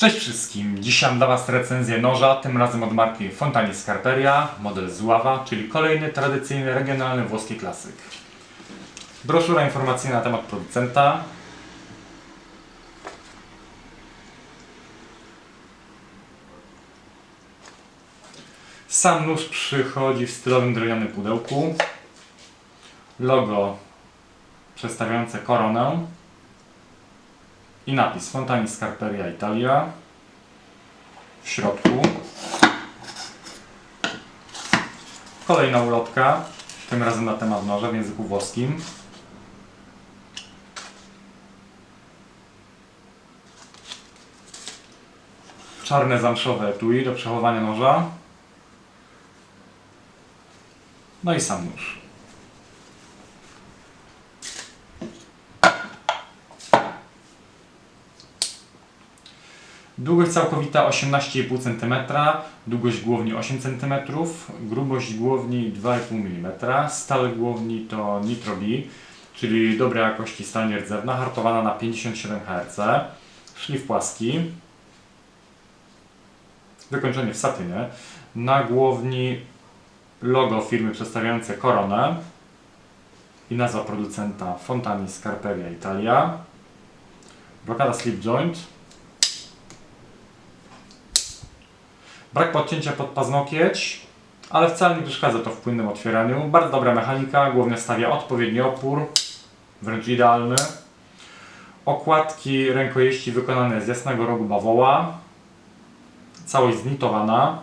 Cześć wszystkim! Dzisiaj mam dla Was recenzję noża, tym razem od marki Fontani Scarperia, model Zława, czyli kolejny tradycyjny regionalny włoski klasyk. Broszura informacyjna na temat producenta. Sam nóż przychodzi w stylowym drewnianym pudełku. Logo przedstawiające koronę i napis Fontani Scarperia Italia w środku. Kolejna ulotka, tym razem na temat noża w języku włoskim. Czarne zamszowe etui do przechowywania noża. No i sam nóż. Długość całkowita 18,5 cm, długość głowni 8 cm, grubość głowni 2,5 mm, stal głowni to Nitro B, czyli dobrej jakości stal nierdzewna, hartowana na 57 Hz, szlif płaski, wykończenie w satynie, na głowni logo firmy przedstawiające koronę i nazwa producenta Fontani Scarperia Italia, blokada slip joint, Brak podcięcia pod paznokieć, ale wcale nie przeszkadza to w płynnym otwieraniu. Bardzo dobra mechanika, głównie stawia odpowiedni opór, wręcz idealny. Okładki rękojeści wykonane z jasnego rogu bawoła. Całość znitowana.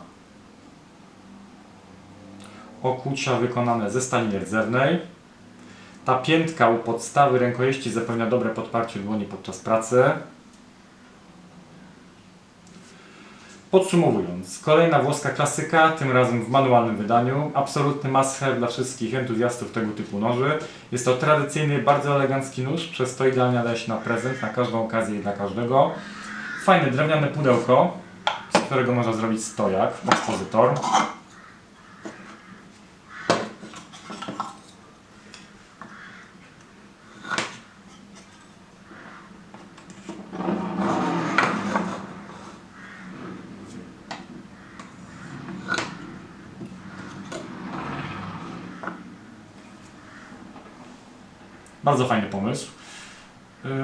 Okucia wykonane ze stali nierdzewnej. Ta piętka u podstawy rękojeści zapewnia dobre podparcie dłoni podczas pracy. Podsumowując, kolejna włoska klasyka, tym razem w manualnym wydaniu. Absolutny must dla wszystkich entuzjastów tego typu noży. Jest to tradycyjny, bardzo elegancki nóż, przez to idealnie nadaje się na prezent, na każdą okazję i dla każdego. Fajne drewniane pudełko, z którego można zrobić stojak, ekspozytor. Bardzo fajny pomysł.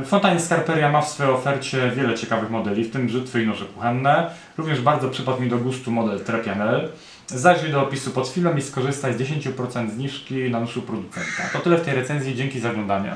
Y, Fontanie Scarperia ma w swojej ofercie wiele ciekawych modeli, w tym brzytwy i noże kuchenne. Również bardzo przypadł mi do gustu model Trepianel. Zajrzyj do opisu pod filmem i skorzystaj z 10% zniżki na nóż u producenta. To tyle w tej recenzji, dzięki za oglądanie.